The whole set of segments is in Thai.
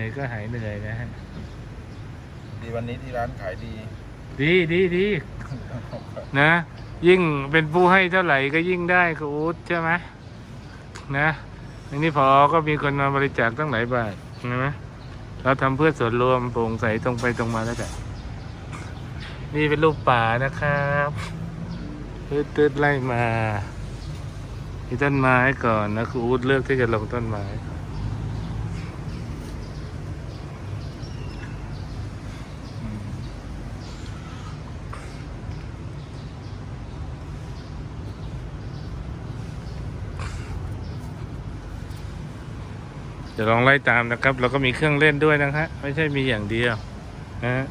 เหนื่อยก็หายเหนื่อยนะฮะ ดีวันนี้ที่ร้านขายดีดีดีดีนะ ยิ่งเป็นผู้ให้เท่าไหร่ก็ยิ่งได้ครูอู๊ดใช่ไหมนะอันนี้พอก็มีคนมาบริจาคตั้งหลายบาทใช่ไหมเราทำเพื่อส่วนรวมโปร่งใสตรงไปตรงมาแล้วแต่นี่เป็นรูปป่านะครับตืดตืดไล่มามีต้นไม้ก่อนนะครูอู๊ดเลือกที่จะลงต้นไม้ เดี๋ยวลองไล่ตามนะครับ เราก็มีเครื่องเล่นด้วยนะฮะไม่ใช่มีอย่างเดียวนะฮะ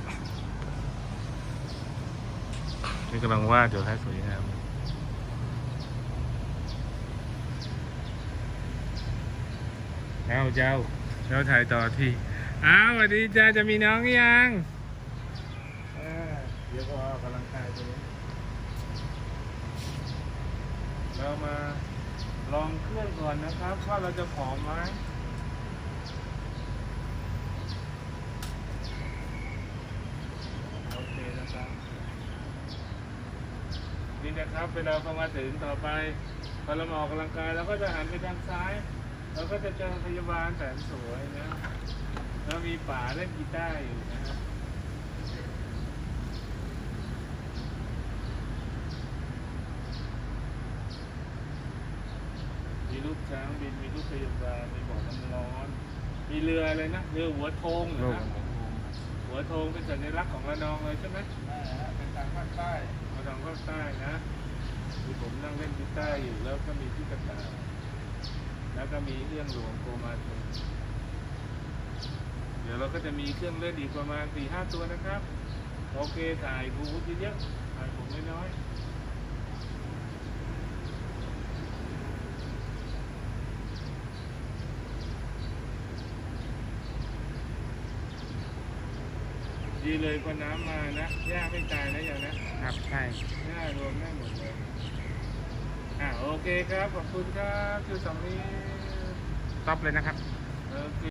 นี่กำลังวาดอยู่ให้สวยงามเอาเจ้าเจ้าถ่ายต่อทีอ้าวสวัสดีจ้าจะมีน้องยังเดี๋ยวก็ออกกำลังกายตัวนี้เรามาลองเครื่องก่อนนะครับ ว่าเราจะผอมไหม โอเคนะครับ นี่นะครับเวลาพอมาถึงต่อไปพอเราออกกำลังกายเราก็จะหันไปทางซ้าย เราก็จะเจอพยาบาลแสนสวยนะแล้วมีป่าเล่นกีตาร์อยู่นะฮะมีรูปช้างบินมีรูปพยาบาลมีบอกน้ำร้อน มีเรืออะไรนะเรือหัวโทงนะ หัวโทงเป็นสัญลักษณ์ของระนองเลยใช่ไหมเป็นทางภาคใต้ระนองภาคใต้นะที่ผมนั่งเล่นกีตาร์อยู่แล้วก็มีที่กระตายแล้วก็มีเรื่องหลวงโกมาเทนเดี๋ยวเราก็จะมีเครื่องเล่นอีกประมาณสี่ห้าตัวนะครับ โอเคถ่ายกูเยอะๆถ่ายผมน้อย ดีเลยพอน้ำมานะหญ้าไม่ตายนะอย่างนะครับใช่หญ้ารวมได้หมดเลยอ่าโอเคครับ ขอบคุณครับคือสองนี้ ต็อปเลยนะครับ โอเค